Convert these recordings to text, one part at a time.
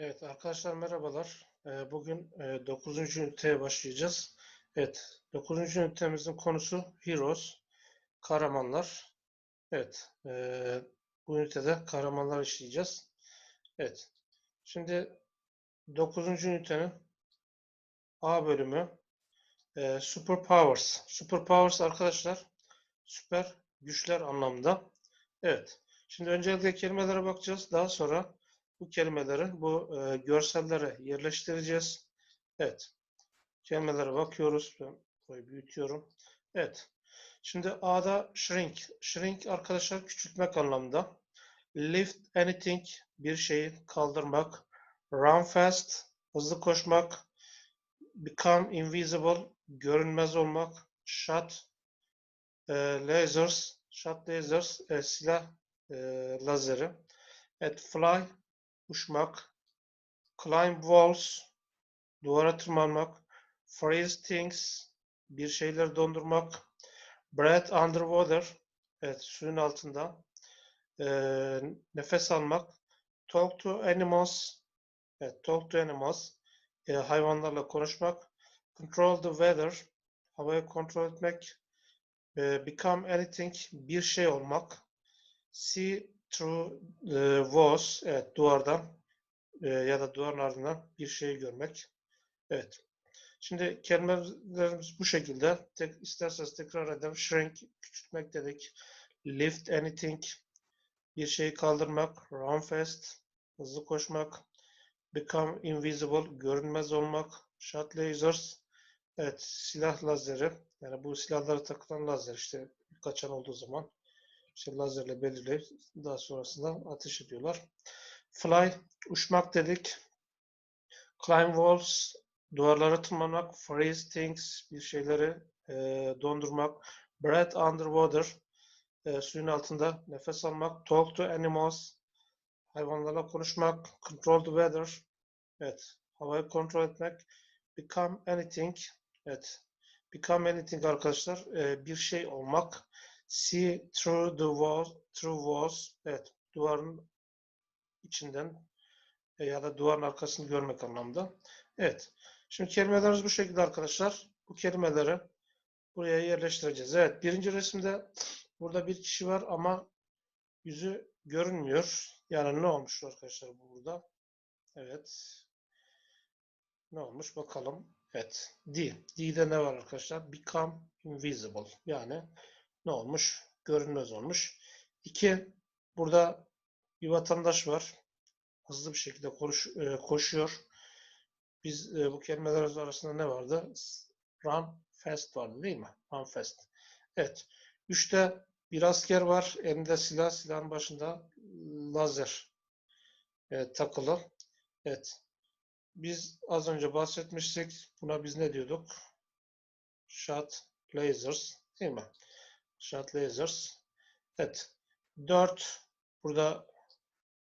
Evet arkadaşlar merhabalar. Ee, Bugün 9. üniteye başlayacağız. Evet 9. ünitemizin konusu Heroes, kahramanlar. Evet e, bu ünitede kahramanlar işleyeceğiz. Evet şimdi 9. ünitenin A bölümü e, Superpowers. Superpowers arkadaşlar süper güçler anlamında. Evet şimdi öncelikle kelimelere bakacağız. Daha sonra bu kelimeleri bu e, görsellere yerleştireceğiz. Evet. Kelimelere bakıyoruz. Ben burayı büyütüyorum. Evet. Şimdi A'da shrink. Shrink arkadaşlar küçültmek anlamında. Lift anything bir şeyi kaldırmak. Run fast hızlı koşmak. Become invisible görünmez olmak. Shot e, lasers shot lasers e, silah e, lazeri. Evet fly uçmak, climb walls, duvara tırmanmak, freeze things, bir şeyler dondurmak, breath underwater, evet suyun altında, e, nefes almak, talk to animals, evet talk to animals, e, hayvanlarla konuşmak, control the weather, havayı kontrol etmek, e, become anything, bir şey olmak, see through the walls, evet duvardan e, ya da duvarın ardından bir şeyi görmek. Evet. Şimdi kelimelerimiz bu şekilde. Tek, isterseniz tekrar edelim. Shrink, küçültmek dedik. Lift anything, bir şeyi kaldırmak. Run fast, hızlı koşmak. Become invisible, görünmez olmak. Shot lasers, evet silah lazeri. Yani bu silahlara takılan lazer işte kaçan olduğu zaman işte lazerle belirleyip daha sonrasında ateş ediyorlar. Fly, uçmak dedik. Climb walls, duvarlara tırmanmak. Freeze things, bir şeyleri e, dondurmak. Breath underwater, e, suyun altında nefes almak. Talk to animals, hayvanlarla konuşmak. Control the weather, evet, havayı kontrol etmek. Become anything, evet, become anything arkadaşlar, e, bir şey olmak. See through the wall, through walls, evet, duvarın içinden e, ya da duvarın arkasını görmek anlamda. Evet. Şimdi kelimelerimiz bu şekilde arkadaşlar. Bu kelimeleri buraya yerleştireceğiz. Evet. Birinci resimde burada bir kişi var ama yüzü görünmüyor. Yani ne olmuş arkadaşlar burada? Evet. Ne olmuş bakalım. Evet. D. D'de ne var arkadaşlar? Become invisible. Yani ne olmuş? Görünmez olmuş. İki. Burada bir vatandaş var. Hızlı bir şekilde konuş, e, koşuyor. Biz e, bu kelimeler arasında ne vardı? Run fast vardı değil mi? Run fast. Evet. Üçte bir asker var. Elinde silah, silahın başında lazer e, takılı. Evet. Biz az önce bahsetmiştik. Buna biz ne diyorduk? Shot lasers değil mi? Shot lasers. Evet. Dört. Burada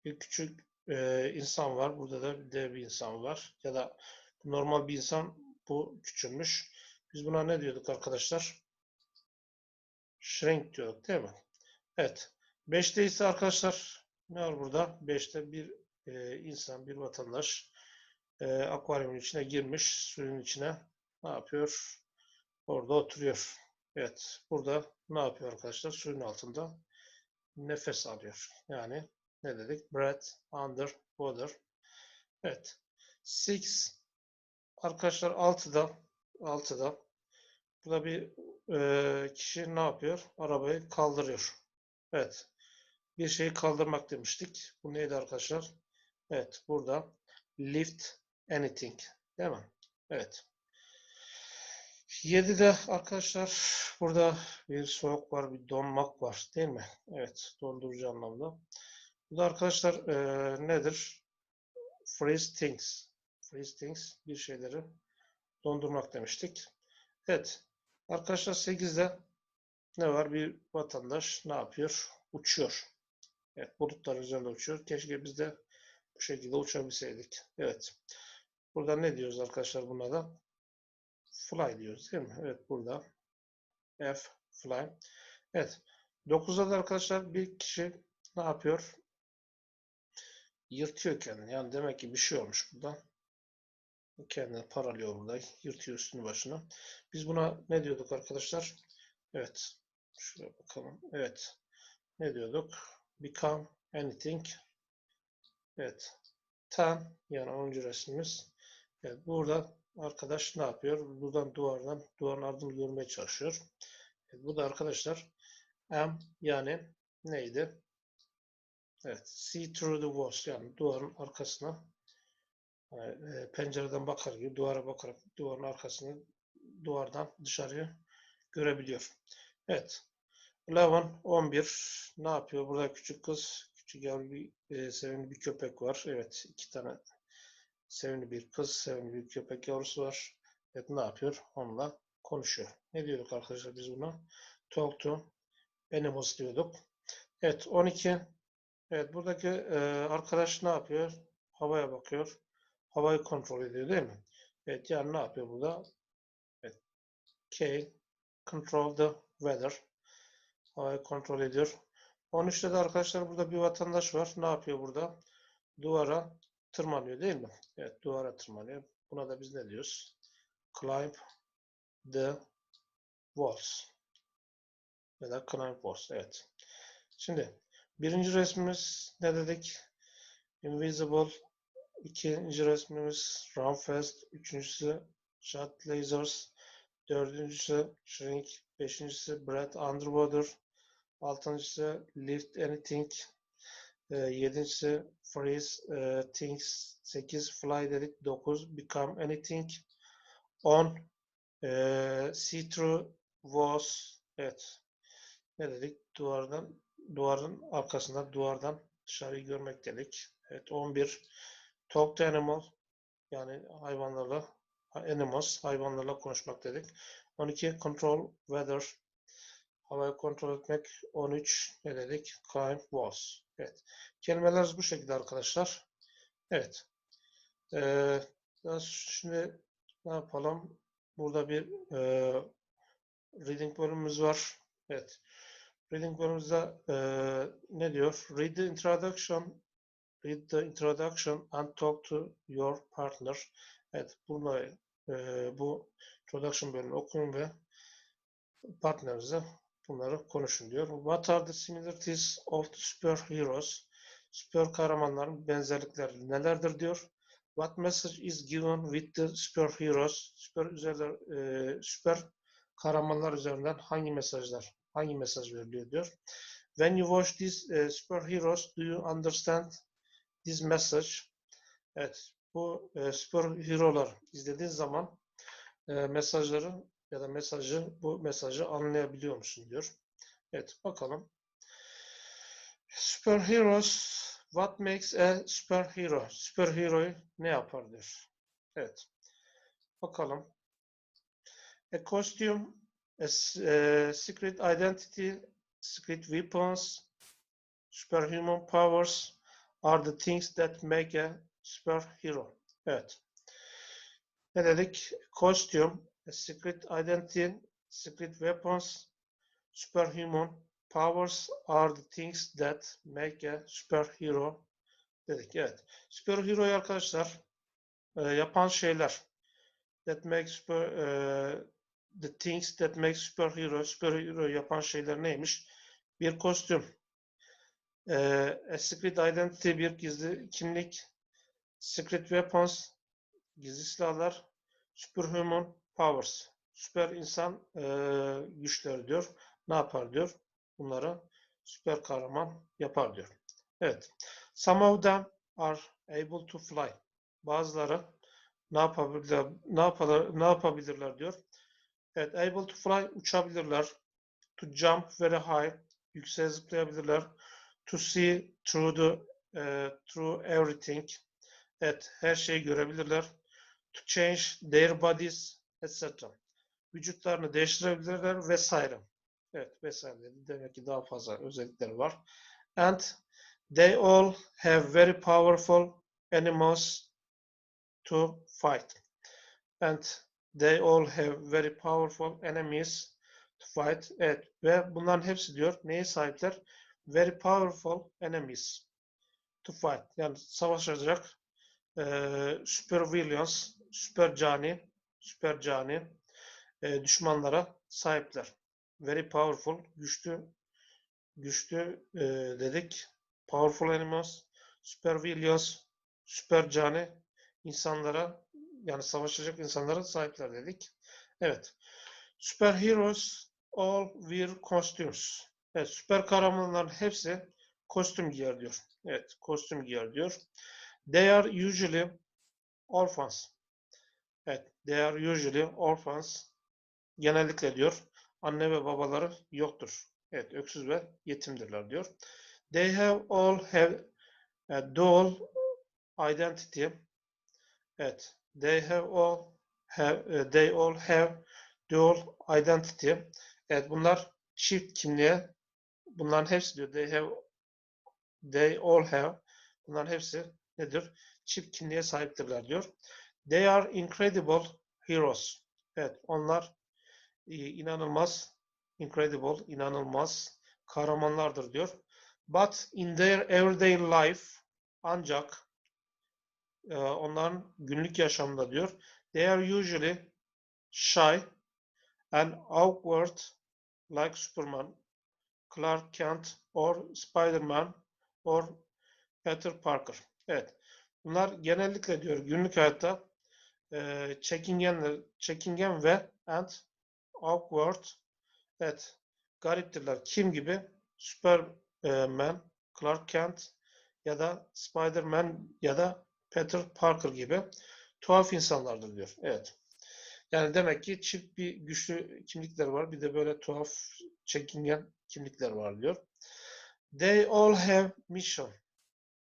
bir küçük e, insan var. Burada da bir dev bir insan var. Ya da normal bir insan bu küçülmüş. Biz buna ne diyorduk arkadaşlar? Shrink diyorduk değil mi? Evet. 5'te ise arkadaşlar ne var burada? 5'te bir e, insan, bir vatandaş e, akvaryumun içine girmiş. Suyun içine ne yapıyor? Orada oturuyor. Evet. Burada ne yapıyor arkadaşlar? Suyun altında nefes alıyor. Yani ne dedik? Breath under water. Evet. Six arkadaşlar 6'da 6'da burada bir e, kişi ne yapıyor? Arabayı kaldırıyor. Evet. Bir şeyi kaldırmak demiştik. Bu neydi arkadaşlar? Evet. Burada lift anything. Değil mi? Evet. 7'de arkadaşlar burada bir soğuk var, bir donmak var. Değil mi? Evet. Dondurucu anlamda. Bu da arkadaşlar e, nedir? Freeze things. Freeze things bir şeyleri dondurmak demiştik. Evet. Arkadaşlar 8'de ne var? Bir vatandaş ne yapıyor? Uçuyor. Evet. Bulutlar üzerinde uçuyor. Keşke biz de bu şekilde uçabilseydik. Evet. Burada ne diyoruz arkadaşlar buna da? Fly diyoruz değil mi? Evet burada. F fly. Evet. 9'da da arkadaşlar bir kişi ne yapıyor? yırtıyor kendini. Yani demek ki bir şey olmuş burada. Kendini paralıyor burada. Yırtıyor üstünü başına. Biz buna ne diyorduk arkadaşlar? Evet. Şuraya bakalım. Evet. Ne diyorduk? Become anything. Evet. Ten yani 10. resmimiz. Evet, burada arkadaş ne yapıyor? Buradan duvardan duvarın ardını görmeye çalışıyor. Evet, bu da arkadaşlar am yani neydi? Evet, see through the walls yani duvarın arkasına yani, e, pencereden bakar gibi duvara bakarak duvarın arkasını duvardan dışarıya görebiliyor. Evet. 11, 11 ne yapıyor? Burada küçük kız, küçük yavru bir e, sevimli bir köpek var. Evet, iki tane sevimli bir kız, sevimli bir köpek yavrusu var. Evet, ne yapıyor? Onunla konuşuyor. Ne diyorduk arkadaşlar biz buna? Talk to animals diyorduk. Evet, 12. Evet, buradaki e, arkadaş ne yapıyor? Havaya bakıyor. Havayı kontrol ediyor değil mi? Evet, yani ne yapıyor burada? Evet, K, control the weather. Havayı kontrol ediyor. 13'te de arkadaşlar burada bir vatandaş var. Ne yapıyor burada? Duvara tırmanıyor değil mi? Evet, duvara tırmanıyor. Buna da biz ne diyoruz? Climb the walls. Ya da climb walls. Evet. Şimdi birinci resmimiz ne dedik? Invisible. İkinci resmimiz Run Fast. Üçüncüsü Shot Lasers. Dördüncüsü Shrink. Beşincisi Breath Underwater. Altıncısı Lift Anything. E, yedincisi Freeze e, Things. Sekiz Fly dedik. Dokuz Become Anything. On e, See Through Walls. Evet. Ne dedik? Duvardan duvarın arkasında duvardan dışarıyı görmek dedik. Evet 11 Talk to animal yani hayvanlarla animals hayvanlarla konuşmak dedik. 12 control weather havayı kontrol etmek 13 ne dedik? Climb walls. Evet. Kelimeler bu şekilde arkadaşlar. Evet. Ee, şimdi ne yapalım? Burada bir e, reading bölümümüz var. Evet. Reading bölümümüzde e, ne diyor? Read the introduction read the introduction and talk to your partner. Evet, bunu e, bu introduction bölümünü okuyun ve partnerinize bunları konuşun diyor. What are the similarities of the superheroes? Süper kahramanların benzerlikleri nelerdir diyor. What message is given with the superheroes? Süper üzerler, e, süper kahramanlar üzerinden hangi mesajlar, hangi mesaj veriliyor diyor. When you watch these uh, superheroes, do you understand this message? Evet, bu e, superhero'lar izlediğin zaman e, mesajları ya da mesajı, bu mesajı anlayabiliyor musun diyor. Evet, bakalım. Superheroes, what makes a superhero? Superhero'yu ne yapar diyor. Evet, bakalım. A costume, a, a secret identity, secret weapons, superhuman powers are the things that make a superhero. Evet. Ne dedik? Costume, secret identity, secret weapons, superhuman powers are the things that make a superhero dedik. Evet. Superhero'yu arkadaşlar e, yapan şeyler that make super, e, the things that make superhero superhero yapan şeyler neymiş? Bir kostüm, e, a secret identity bir gizli kimlik, secret weapons gizli silahlar, superhuman powers süper insan e, güçleri diyor. Ne yapar diyor? Bunları süper kahraman yapar diyor. Evet. Some of them are able to fly. Bazıları ne yapabilirler? Ne yapar, ne yapabilirler diyor. Evet, able to fly uçabilirler. To jump very high yükseğe zıplayabilirler. To see through the e, through everything. Evet, her şeyi görebilirler. To change their bodies, etc. Vücutlarını değiştirebilirler vesaire. Evet, vesaire dedi. Demek ki daha fazla özellikleri var. And they all have very powerful animals to fight. And they all have very powerful enemies to fight. Evet ve bunların hepsi diyor neye sahipler? Very powerful enemies to fight. Yani savaşacak eee super villains, süper cani, süper cani eee, düşmanlara sahipler. Very powerful, güçlü, güçlü eee, dedik. Powerful animals, super villains, süper cani insanlara yani savaşacak insanlara sahipler dedik. Evet. Superheroes all wear costumes. Evet, süper kahramanların hepsi kostüm giyer diyor. Evet, kostüm giyer diyor. They are usually orphans. Evet, they are usually orphans. Genellikle diyor, anne ve babaları yoktur. Evet, öksüz ve yetimdirler diyor. They have all have a dual identity. Evet, they have all have eh, they all have dual identity. Evet, bunlar çift kimliğe bunların hepsi diyor they have they all have bunların hepsi nedir? Çift kimliğe sahiptirler diyor. They are incredible heroes. Evet, onlar e, inanılmaz incredible, inanılmaz kahramanlardır diyor. But in their everyday life ancak e, onların günlük yaşamında diyor they are usually shy and awkward like Superman, Clark Kent or Spider-Man or Peter Parker. Evet. Bunlar genellikle diyor günlük hayatta e, çekingenler, çekingen ve and awkward evet gariptirler. Kim gibi? Superman, Clark Kent ya da Spider-Man ya da Peter Parker gibi tuhaf insanlardır diyor. Evet. Yani demek ki çift bir güçlü kimlikler var. Bir de böyle tuhaf, çekingen kimlikler var diyor. They all have mission.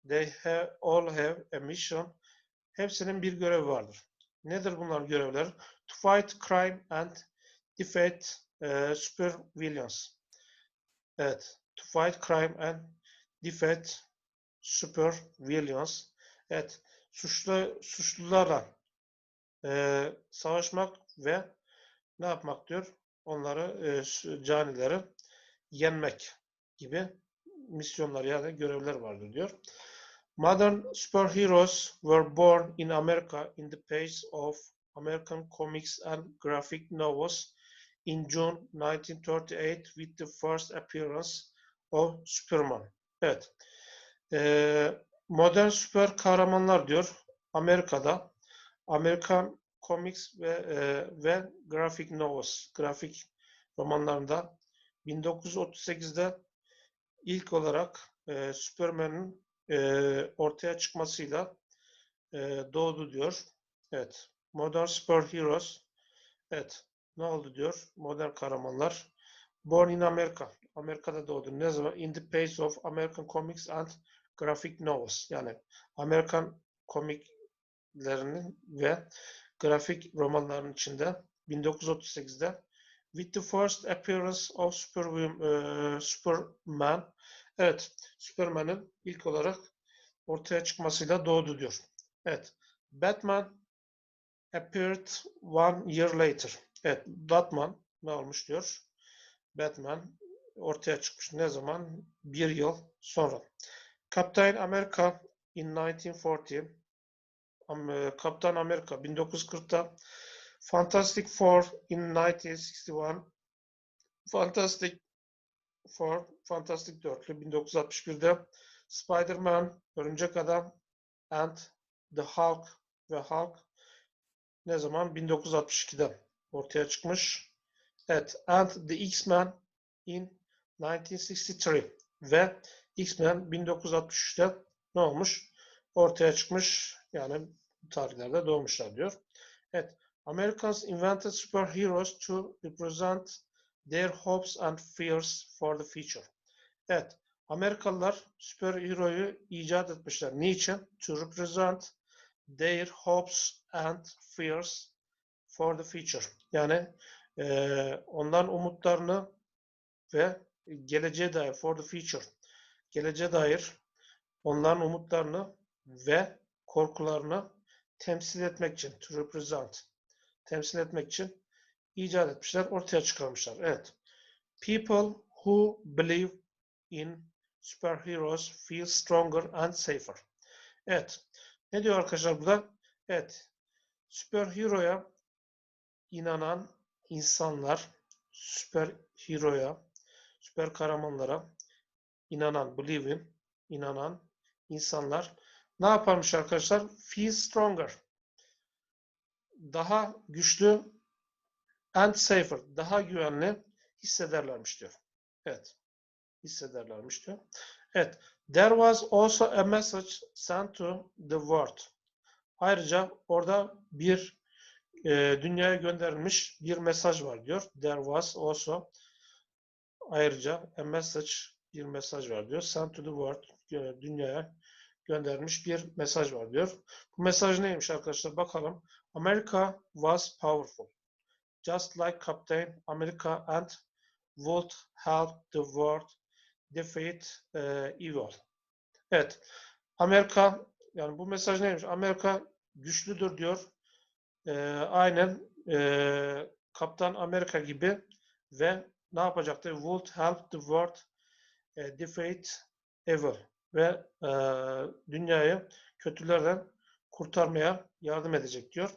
They have all have a mission. Hepsinin bir görevi vardır. Nedir bunlar görevler? To fight crime and defeat uh, super villains. Evet. To fight crime and defeat super villains. Evet. Suçlu, suçlularla e, savaşmak ve ne yapmak diyor? Onları, e, canileri yenmek gibi misyonlar yani görevler vardır diyor. Modern superheroes were born in America in the pace of American comics and graphic novels in June 1938 with the first appearance of Superman. Evet. Ee, modern süper kahramanlar diyor Amerika'da Amerikan comics ve e, ve graphic novels, grafik romanlarında 1938'de ilk olarak e, Superman'in e, ortaya çıkmasıyla e, doğdu diyor. Evet. Modern superheroes. Evet. Ne oldu diyor? Modern kahramanlar. Born in America. Amerika'da doğdu. Ne zaman? In the pace of American comics and graphic novels. Yani Amerikan komiklerinin ve grafik romanların içinde 1938'de with the first appearance of Superwoman, e, Superman evet Superman'in ilk olarak ortaya çıkmasıyla doğdu diyor. Evet. Batman appeared one year later. Evet. Batman ne olmuş diyor. Batman ortaya çıkmış. Ne zaman? Bir yıl sonra. Captain America in 1940 Am- e, Kaptan Amerika 1940'ta Fantastic Four in 1961 Fantastic Four Fantastic Dörtlü 1961'de Spider-Man Örümcek Adam and The Hulk ve Hulk ne zaman? 1962'de ortaya çıkmış. Evet. And The X-Men in 1963 ve X-Men 1963'te ne olmuş? Ortaya çıkmış. Yani bu tarihlerde doğmuşlar diyor. Evet. Americans invented superheroes to represent their hopes and fears for the future. Evet. Amerikalılar süper hero'yu icat etmişler. Niçin? To represent their hopes and fears for the future. Yani eee onların umutlarını ve geleceğe dair for the future. Geleceğe dair onların umutlarını ve korkularını temsil etmek için to represent temsil etmek için icat etmişler, ortaya çıkarmışlar. Evet. People who believe in superheroes feel stronger and safer. Evet. Ne diyor arkadaşlar burada? Evet. Süperhero'ya inanan insanlar, süperhero'ya, süper kahramanlara inanan, believe in, inanan insanlar ne yaparmış arkadaşlar? Feel stronger. Daha güçlü and safer. Daha güvenli hissederlermiş diyor. Evet. Hissederlermiş diyor. Evet. There was also a message sent to the world. Ayrıca orada bir e, dünyaya gönderilmiş bir mesaj var diyor. There was also ayrıca a message bir mesaj var diyor. Sent to the world dünyaya göndermiş bir mesaj var diyor. Bu mesaj neymiş arkadaşlar bakalım. America was powerful. Just like Captain America and would help the world defeat e, evil. Evet. Amerika yani bu mesaj neymiş? Amerika güçlüdür diyor. E, aynen e, Kaptan Amerika gibi ve ne yapacaktır? Would help the world e, defeat evil ve e, dünyayı kötülerden kurtarmaya yardım edecek diyor.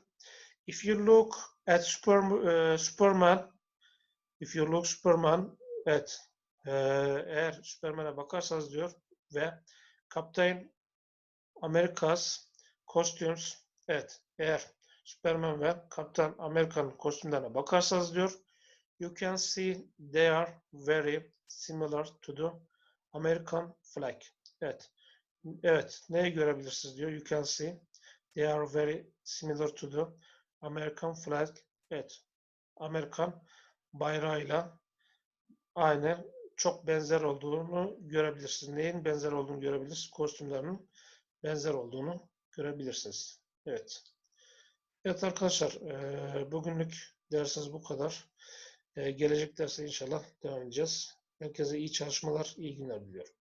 If you look at Super, e, Superman, if you look Superman, evet, e, eğer Superman'e bakarsanız diyor ve Captain America's costumes, evet, eğer Superman ve Kaptan Amerika'nın kostümlerine bakarsanız diyor, you can see they are very similar to the American flag. Evet. Evet. Neyi görebilirsiniz diyor. You can see they are very similar to the American flag. Evet. Amerikan bayrağıyla aynı çok benzer olduğunu görebilirsiniz. Neyin benzer olduğunu görebilirsiniz? Kostümlerinin benzer olduğunu görebilirsiniz. Evet. Evet arkadaşlar, bugünlük dersiniz bu kadar. Gelecek derse inşallah devam edeceğiz. Herkese iyi çalışmalar, iyi günler diliyorum.